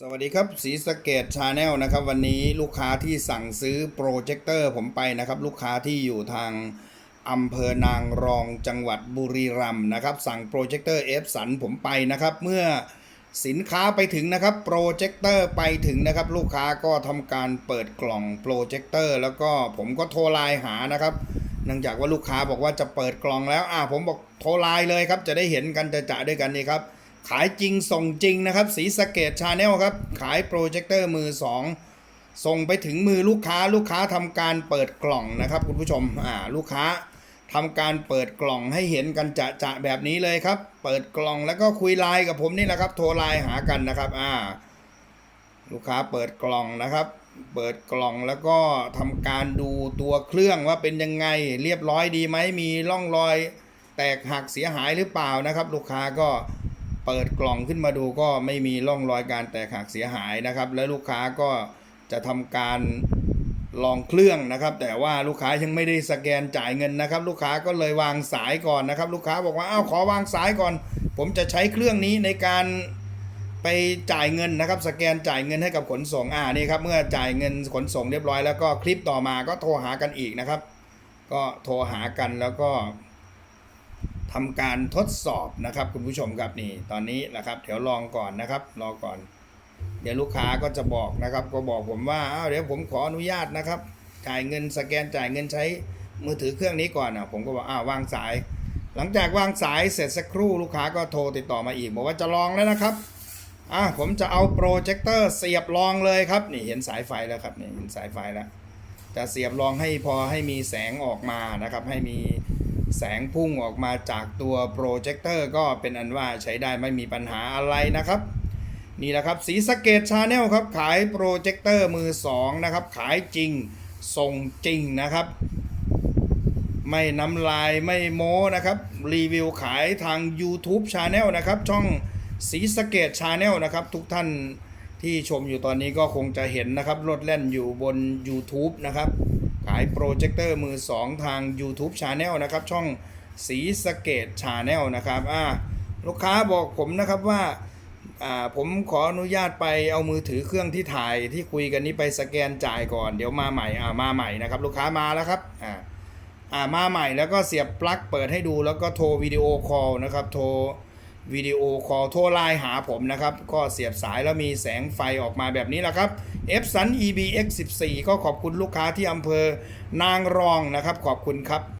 สวัสดีครับสีสเกตชาแนลนะครับวันนี้ลูกค้าที่สั่งซื้อโปรเจคเตอร์ผมไปนะครับ ลูกค้าที่อยู่ทางอำเภอนางรองจังหวัดบุรีรัมย์นะครับ สั่งโปรเจคเตอร์เอฟสันผมไปนะครับ เมื่อสินค้าไปถึงนะครับโปรเจคเตอร์ไปถึงนะครับ ลูกค้าก็ทำการเปิดกล่องโปรเจคเตอร์แล้วก็ผมก็โทรไลน์หานะครับเนื่องจากว่าลูกค้าบอกว่าจะเปิดกล่องแล้วอ่าผมบอกโทรไลน์เลยครับจะได้เห็นกันจะจะด้วยกันนี่ครับ ขายจริงส่งจริงนะครับ สีสเกตชาแนลครับ ขายโปรเจคเตอร์มือสองส่งไปถึงมือลูกค้าลูกค้าทำการเปิดกล่องนะครับคุณผู้ชมอ่าลูกค้าทำการเปิดกล่องให้เห็นกันจะจะแบบนี้เลยครับ เปิดกล่องแล้วก็คุยไลน์กับผมนี่แหละครับ โทรไลน์หากันนะครับอ่าลูกค้าเปิดกล่องนะครับ เปิดกล่องแล้วก็ทำการดูตัวเครื่องว่าเป็นยังไงเรียบร้อยดีไหมมีร่องรอย แตกหักเสียหายหรือเปล่านะครับ ลูกค้าก็ เปิดกล่องขึ้นมาดูก็ไม่มีร่องรอยการแตกหักเสียหายนะครับ แล้วลูกค้าก็จะทำการลองเครื่องนะครับ แต่ว่าลูกค้ายังไม่ได้สแกนจ่ายเงินนะครับ ลูกค้าก็เลยวางสายก่อนนะครับ ลูกค้าบอกว่าอ้าวขอวางสายก่อน ผมจะใช้เครื่องนี้ในการไปจ่ายเงินนะครับ สแกนจ่ายเงินให้กับขนส่งอ่านี่ครับเมื่อจ่ายเงินขนส่งเรียบร้อยแล้วก็คลิปต่อมาก็โทรหากันอีกนะครับ ก็โทรหากันแล้วก็ ทำการทดสอบนะครับคุณผู้ชมครับนี่ตอนนี้นะครับเดี๋ยวลองก่อนนะครับรอก่อน เดี๋ยวลูกค้าก็จะบอกนะครับ ก็บอกผมว่าอ้าวเดี๋ยวผมขออนุญาตนะครับ จ่ายเงินสแกนจ่ายเงินใช้มือถือเครื่องนี้ก่อนนะผมก็บอกอ้าววางสาย หลังจากวางสายเสร็จสักครู่ลูกค้าก็โทรติดต่อมาอีก บอกว่าจะลองแล้วนะครับอะผมจะเอาโปรเจคเตอร์เสียบรองเลยครับนี่เห็นสายไฟแล้วครับนี่เห็นสายไฟแล้วจะเสียบรองให้พอให้มีแสงออกมานะครับ ให้มี แสงพุ่งออกมาจากตัวโปรเจคเตอร์ก็เป็นอันว่าใช้ได้ไม่มีปัญหาอะไรนะครับ นี่แหละครับสีสเกตชาแนลครับ ขายโปรเจคเตอร์มือสองนะครับ ขายจริงส่งจริงนะครับ ไม่น้ำลายไม่โม้นะครับ รีวิวขายทาง YouTube c h a n e l นะครับ ช่องสีสเกตชาแนลนะครับ ทุกท่านที่ชมอยู่ตอนนี้ก็คงจะเห็นนะครับรถแล่นอยู่บน YouTube นะครับ ขายโปรเจคเตอร์มือ 2 ทาง YouTube Channel นะครับ ช่องสีสเกตชาแนลนะครับอ่าลูกค้าบอกผมนะครับว่าอ่าผมขออนุญาตไปเอามือถือเครื่องที่ถ่ายที่คุยกันนี้ไปสแกนจ่ายก่อนเดี๋ยวมาใหม่อ่ามาใหม่นะครับลูกค้ามาแล้วครับอ่าอ่ามาใหม่แล้วก็เสียบปลั๊กเปิดให้ดูแล้วก็โทรวิดีโอคอลนะครับโทร วิดีโอคอลโทรไลน์หาผมนะครับ ก็เสียบสายแล้วมีแสงไฟออกมาแบบนี้แหละครับ f s u n EBX 14ก็ขอบคุณลูกค้าที่อำเภอนางรองนะครับ ขอบคุณครับ